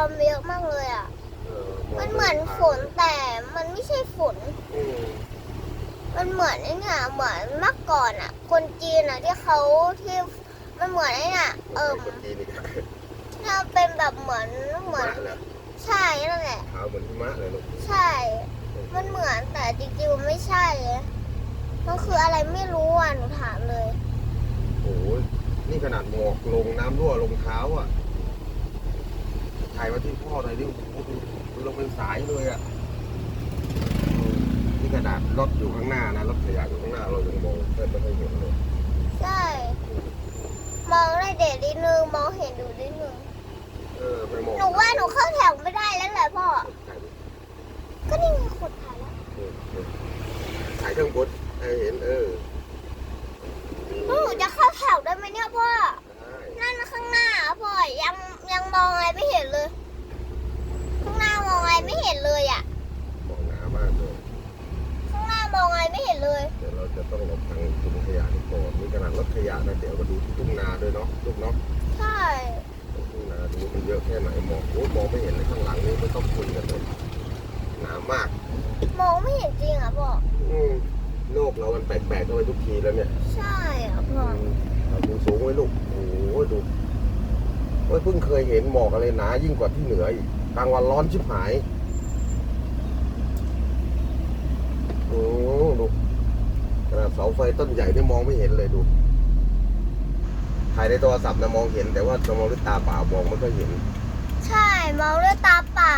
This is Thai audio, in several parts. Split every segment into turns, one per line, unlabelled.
อมเยอะมากเลยอะ
เออง
มันเหมือนฝนแต่มันไม่ใช่ฝน
อืม
มันเหมือนไอ้เนี่ยเหมือนเมื่อก่อนอะ คนจีนอะที่เขาที่มันเหมือนไอ้เนี่ยเอิม
คนจีนอีกแล้ว
ถ้าเป็นแบบเหมือนเหมือน
หิมะเหรอ
ใช่นั่นแหละ
ขาวเหมือนหิมะเลยลูก
ใช่ มันเหมือนแต่จริงๆมันไม่ใช่มันคืออะไรไม่รู้อะหนูถามเลย
โอ้ยนี่ขนาดหมอกลงน้ำรั่วลงเท้าอะ ถ่ายมาที่พ่อหน่อยดิโอ้โหลงเป็นสายเลยอะอืมนี่ขนาดรถอยู่ข้างหน้านะรถขยะอยู่ข้างหน้าเรายังมองแทบไม่ค่อยเห็นเลย
ใช่มองได้เด็ดนิดนึงมองเห็นดูนิดนึง
เออไปมอง
หนูว่าหนูเข้าแถวไม่ได้แล้วแหละพ่อก็นี่ไงคนถ่ายแล้ว
เออเออถ่ายเครื่องบดให้เห็นเออ
หนูจะเข้าแถวได้ไหมเนี่ยพ่อ
ได้
นั่นข้างหน้าอะพ่อยัง ยังมองอะไรไม่เห็นเลย ข้างหน้ามองอะไรไม่เห็นเลยอะ
มองหนามากเลย
ข้างหน้ามองอะไรไม่เห็นเลย
เดี๋ยวเราจะต้องหลบทางถุงขยะนี่ก่อนนี่ขนาดรถขยะนะเดี๋ยวมาดูที่ทุ่งนาด้วยเนาะลูกเนาะ
ใช่
ทุ่งนาดูมันเยอะแค่ไหนมองโอ้ยมองไม่เห็นเลยข้างหลังนี่ไม่ต้องคุยกันเลยหนามาก
มองไม่เห็นจริงอะพ่อ
อืมโลกเรามันแปลกๆเข้าไปทุกทีแล้วเนี่ย
ใช่อะพ่อ
เอาดูสูงไว้ลูกโอ้โหดู โอ้ยเพิ่งเคยเห็นหมอกอะไรหนายิ่งกว่าที่เหนืออีกกลางวันร้อนชิบหายโอ้ดูขนาดเสาไฟต้นใหญ่นี่มองไม่เห็นเลยดูถ่ายในโทรศัพท์นะมองเห็น แต่ว่าเรามองด้วยตาเปล่ามองไม่ค่อยเห็น
ใช่มองด้วยตาเปล่า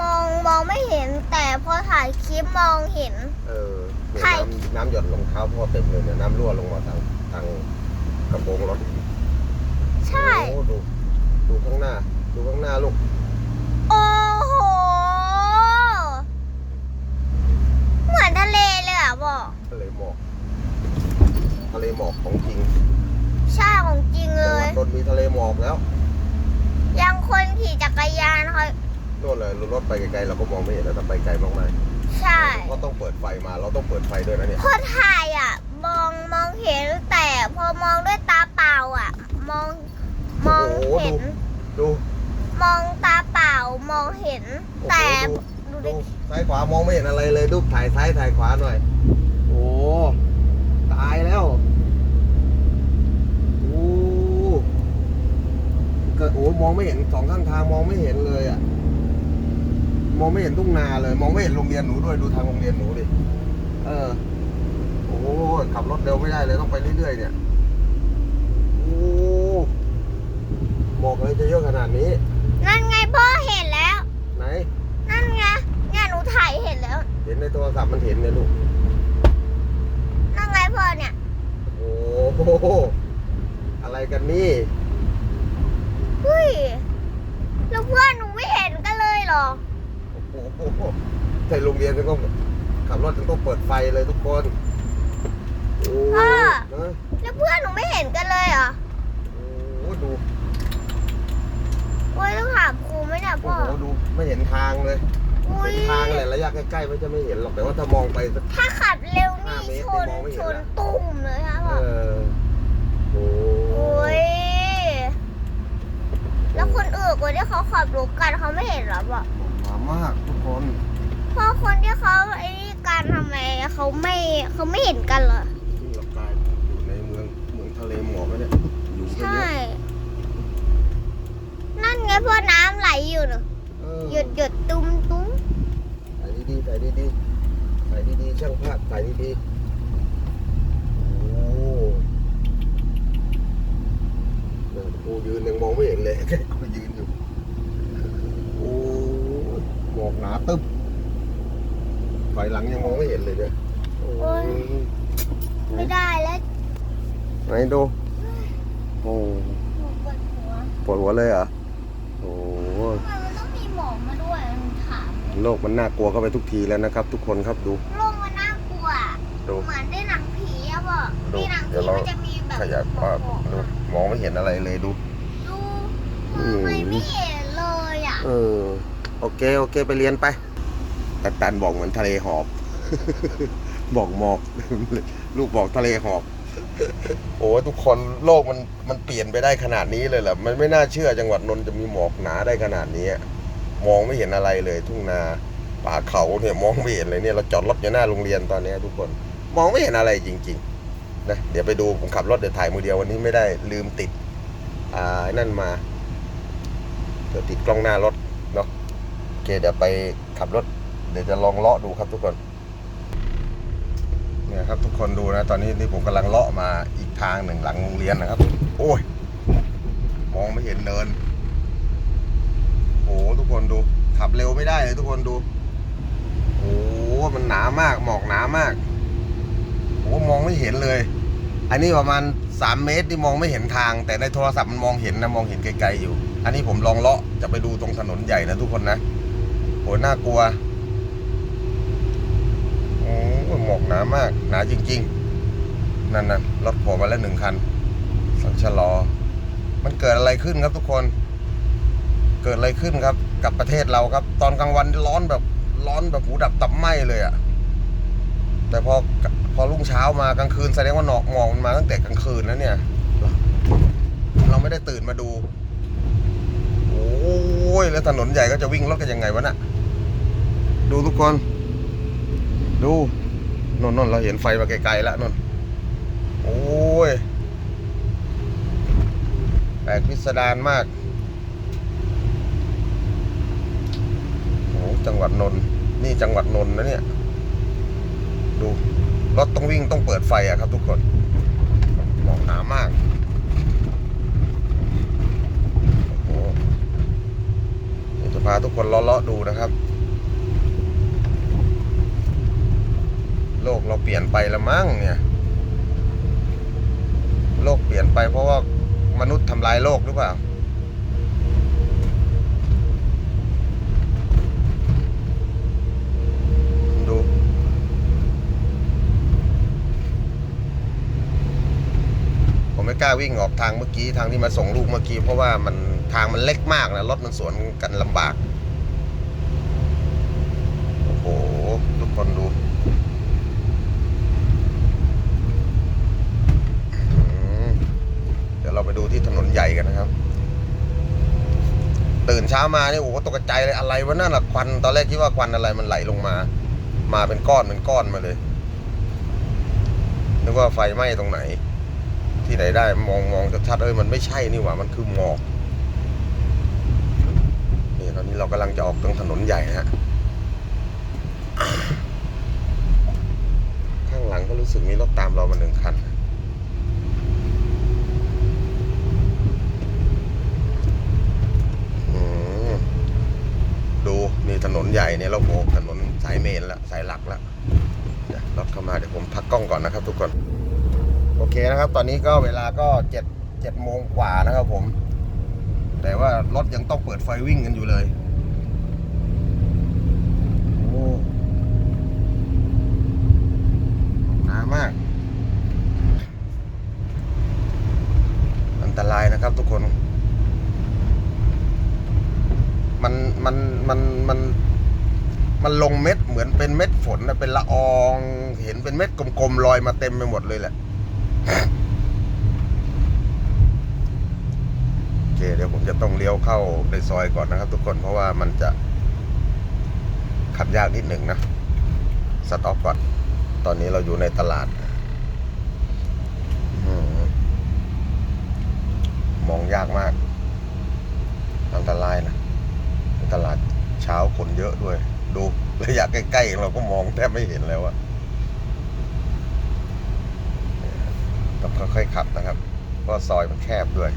มองมองไม่เห็น แต่พอถ่ายคลิปมองเห็น
เออเนี่ย
ถ่าย
น้ำน้ำหยดรองเท้าพ่อเต็มเลยเนี่ยน้ำรั่วลงมาทางทางกระโปรงรถ
ใช่
โอ้ดูดูข้างหน้า ดูข้างหน้าลูก
โอ้โห เหมือนทะเลเลยอะพ่อ
ทะเลหมอก ทะเลหมอกของจริง
ใช่ของจริงเล
จังหวั
ย
ดนนท์มีทะเลหมอกแล้ว
ยังคนขี่จักรยานเขา
โน่นเลยรถไปไกลๆเราก็มองไม่เห็นแล้วถ้าไปไกลมาก
ใช่
ๆก็ต้องเปิดไฟมา เราต้องเปิดไฟด้วยนะเนี่ย
พอถ่ายอะ มองมองเห็นแต่พอมองด้วยตาเปล่าอะ มอง มอง
โอ้โห
เห็
ดู
น
ดู
มองตาเปล่ามองเห็น
โอ้โห
แต่
ดู
ดู
ดู
ดิ
ซ้ายขวามองไม่เห็นอะไรเลยดูถ่ายซ้ายถ่ายขวาหน่อย โอ้ตายแล้วโอ้เกิดโอ้มองไม่เห็นสองข้างทางมองไม่เห็นเลยอะ มองไม่เห็นทุ่งนาเลย มองไม่เห็นโรงเรียนหนูด้วยดูทางโรงเรียนหนูดิเออ โอ้ขับรถเร็วไม่ได้เลยต้องไปเรื่อยๆเนี่ย โอ้ บอกเลยจะเยอะขนาดนี้
นั่นไงพ่อเห็นแล้ว
ไหน
นั่นไงเนี่ยหนูถ่ายเห็นแล้ว
เห็นในโทรศัพท์มันเห็นเนี่ยลูก
นั่นไงพ่อเนี่ย
โอ้โห อะไรกันนี่
เฮ้ยแล้วเพื่อนหนูไม่เห็นกันเลยเหรอ
โอ้โหในโรงเรียนจะต้องขับรถจะต้องเปิดไฟเลยทุกคนโอ้
พ่อ
นะ
แล้วเพื่อนหนูไม่เห็นกันเลยเหรอ
โอ้ดู
โอ้ยต้องถามครูไหมเนี่ย
โอ้
พ่อ
โหดูไม่เห็นทางเลย
อุ้ย
เห็นทางแหละระยะใกล้ๆมันจะไม่เห็นหรอกแต่ว่าถ้ามองไปสัก
ถ้าขับเร็วนี่
ห้าเมตร
ชน
นี่มองไม่เห็
ช
น
น
ละ
ตุ้มเลยค่ะ
เอ
พ่อ
อโอ้
โอ้ย แล้วคนอื่นคนที่เขาขับรถกันเขาไม่เห็นเหรอบอก
มามากทุกคน
เพราะคนที่เขาไอ้นี่การทำไมเขาไม่เขาไม่เห็นกันเหรอ
นี่เรากลายอยู่ในเมืองเมืองทะเลหมอกแล้วเนี่ยอยู่กัน
ใช่
เยอะ
นั่นไงพ่อน้ำไหลอยู่เนอะ
เออ
หยดหยดตุ้มตุ้ม
ถ่ายดีๆถ่ายดีๆถ่ายดีๆช่างภาพถ่ายดีๆโอ้เออกูยืนยังมองไม่เห็นเลยแค่กูยืนอยู่โอ้หมอกหนาตึ๊บถอยหลังยังมองไม่เห็นเลยเนี่ยโอ้ย
ไม่ได้แล้ว
ไหนดูโอ้
หนูปวดหัว
ปวดหัวเลยเหรอ โอ้
ทำไมมันต้องมีหมอกมาด้วยหนูถาม
โลกมันน่ากลัวเข้าไปทุกทีแล้วนะครับ ทุกคนครับดู
โลกมันน่ากลัว
ดู
เหมือนได้หนังผีอะบอก
ดู
ในหนัง
เดี๋
ผี
ยวเรา
มันจะมีแบบ
ขยายภาพ
หมอก
ดูมองไม่เห็นอะไรเลยดู
ดูทำไมไม่เห็นเลยอะ
เออโอเคโอเคไปเรียนไปแต่ตันบอกเหมือนทะเลหอบ บอกหมอก ลูกบอกทะเลหอบ โอ้ทุกคนโลกมันมันเปลี่ยนไปได้ขนาดนี้เลยเหรอมันไม่น่าเชื่อจังหวัดนนท์จะมีหมอกหนาได้ขนาดนี้ มองไม่เห็นอะไรเลยทุ่งนาป่าเขาเนี่ยมองไม่เห็นเลยเนี่ยเราจอดรถอยู่หน้าโรงเรียนตอนนี้ทุกคนมองไม่เห็นอะไรจริง ๆ นะเดี๋ยวไปดูผมขับรถเดี๋ยวถ่ายมือเดียววันนี้ไม่ได้ลืมติด อ่านั่นมาเดี๋ยวติดกล้องหน้ารถเนาะโอเคเดี๋ยวไปขับรถ เดี๋ยวจะลองเลาะดูครับทุกคน เนี่ยครับทุกคนดูนะตอนนี้นี่ผมกำลังเลาะมาอีกทางหนึ่งหลังโรงเรียนนะครับ โอ้ย มองไม่เห็นเนินโอ้โหทุกคนดูขับเร็วไม่ได้เลยทุกคนดูโอ้โหมันหนามากหมอกหนามากโอ้มองไม่เห็นเลย อันนี้ประมาณสามเมตรที่มองไม่เห็นทาง แต่ในโทรศัพท์มันมองเห็นนะมองเห็นไกลๆอยู่ อันนี้ผมลองเลาะจะไปดูตรงถนนใหญ่นะทุกคนนะโหน่ากลัว หมอกหนามาก หนาจริง ๆ นั่นนะรถผมมาแล้วหนึ่งคันสัญชะลอ มันเกิดอะไรขึ้นครับทุกคน เกิดอะไรขึ้นครับ กับประเทศเราครับ ตอนกลางวันร้อนแบบร้อนแบบหูดับตับไหมเลยอะแต่พอพอรุ่งเช้ามากลางคืนแสดงว่าหนอกหมอกมันมาตั้งแต่กลางคืนแล้วเนี่ย เราไม่ได้ตื่นมาดู โอ้ยแล้วถนนใหญ่ก็จะวิ่งรถกันยังไงวะน่ะดูทุกคน ดู นนนนเราเห็นไฟมาไกลๆแล้วนนโอ้ยแปลกพิสดารมากโอ้จังหวัดนนนี่จังหวัดนนนะเนี่ย ดูรถต้องวิ่งต้องเปิดไฟอะครับทุกคนหมอกหนามากโอ้โหเดี๋ยจะพาทุกคนเลาะๆดูนะครับ โลกเราเปลี่ยนไปแล้วมั้งเนี่ย โลกเปลี่ยนไปเพราะว่ามนุษย์ทำลายโลกหรือเปล่า ดู ผมไม่กล้าวิ่งออกทางเมื่อกี้ทางที่มาส่งลูกเมื่อกี้ เพราะว่ามันทางมันเล็กมากนะรถมันสวนกันลำบาก โอ้โห ทุกคนดู อืมเดี๋ยวเราไปดูที่ถนนใหญ่กันนะครับ ตื่นเช้ามาเนี่ยโอ้โหตกใจเลยอะไรวะนั่นอะควันตอนแรกคิดว่าควันอะไรมันไหลลงมา มาเป็นก้อนเป็นก้อนมาเลยนึกว่าไฟไหม้ตรงไหน ที่ไหนได้มองมองชัดๆเอ้ยมันไม่ใช่นี่หว่ามันคือหมอกนี่ตอนนี้เรากำลังจะออกตรงถนนใหญ่ฮะข้างหลังก็รู้สึกมีรถตามเรามาหนึ่งคัน อืมดูนี่ถนนใหญ่เนี่ยเราโบกถนนสายเมนแล้วสายหลักแล้วรถเข้ามาเดี๋ยวผมพักกล้องก่อนนะครับ ทุกคน โอเคนะครับ ตอนนี้ก็เวลาก็เจ็ดเจ็ดโมงกว่านะครับผม แต่ว่ารถยังต้องเปิดไฟวิ่งกันอยู่เลย โอ้หนามาก อันตรายนะครับทุกคน มันมันมันมันมัน ลงเม็ดเหมือนเป็นเม็ดฝนนะเป็นละออง เห็นเป็นเม็ดกลมๆลอยมาเต็มไปหมดเลยแหละโอเคเดี๋ยวผมจะต้องเลี้ยวเข้าในซอยก่อนนะครับ ทุกคนเพราะว่ามันจะขับยากนิดหนึ่งนะสต็อปก่อน ตอนนี้เราอยู่ในตลาดอมมองยากมากอันตรายนะตลาดเช้าคนเยอะด้วย ดู ระยะใกล้ๆเราก็มองแทบไม่เห็นแล้วอะต้องค่อยๆขับนะครับ เพราะซอยมันแคบด้วย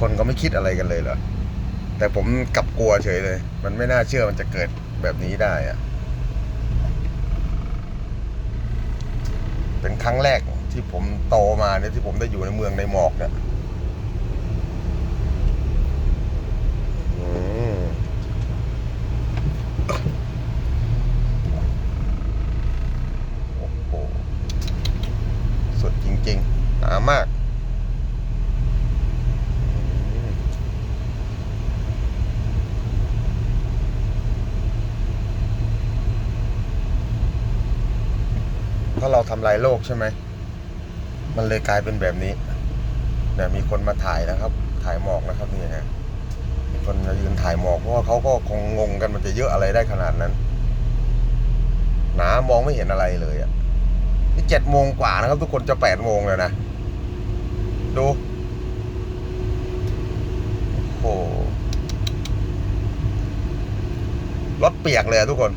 คนก็ไม่คิดอะไรกันเลยเหรอ แต่ผมกลับกลัวเฉยเลย มันไม่น่าเชื่อมันจะเกิดแบบนี้ได้อะเป็นครั้งแรกที่ผมโตมาเนี่ยที่ผมได้อยู่ในเมืองในหมอกเนี่ยอืมโอ้โห สุดจริงๆ หนามากอืม ถ้าะเราทำลายโลกใช่ไหม มันเลยกลายเป็นแบบนี้เนี่ยมีคนมาถ่ายนะครับ ถ่ายหมอกนะครับนี่ฮะมีคนมายืนถ่ายหมอกเพราะว่าเขาก็คงงงกันมันจะเยอะอะไรได้ขนาดนั้น หนามองไม่เห็นอะไรเลยอะ่ะนี่เจ็ดโมงกว่านะครับ ทุกคนจะแปดโมงแล้วนะ ดูโอ้โหรถเปียกเลยอะทุกคน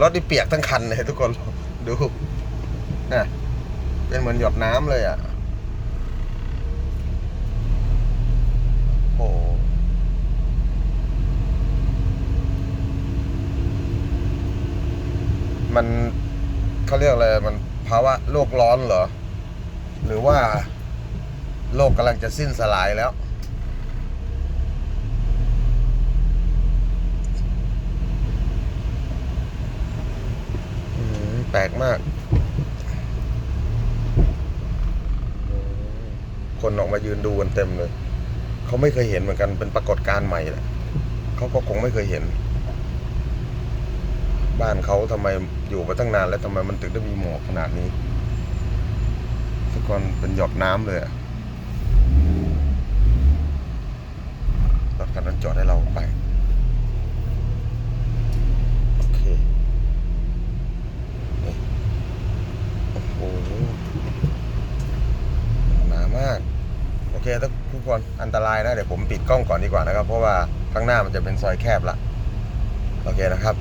รถนี่เปียกทั้งคันเลยทุกคนดูนะเป็นเหมือนหยดน้ำเลยอะ่ะโอ้โหมันเขาเรียกอะไร มันภาวะโลกร้อนเหรอ หรือว่า โลกกำลังจะสิ้นสลายแล้ว อืมแปลกมาก คนออกมายืนดูกันเต็มเลย เขาไม่เคยเห็นเหมือนกันเป็นปรากฏการณ์ใหม่แหละเขาก็คงไม่เคยเห็น บ้านเขาทำไมอยู่มาตั้งนานแล้วทำไมมันถึงได้มีหมอกขนาดนี้ทุกคนเป็นหยดน้ำเลยอะรถคันนั้นจอดให้เราไป โอเคนี่โอ้โห หนามาก โอเคทุก คนอันตรายนะ เดี๋ยวผมปิดกล้องก่อนดีกว่านะครับ เพราะว่าข้างหน้ามันจะเป็นซอยแคบละโอเคนะครับ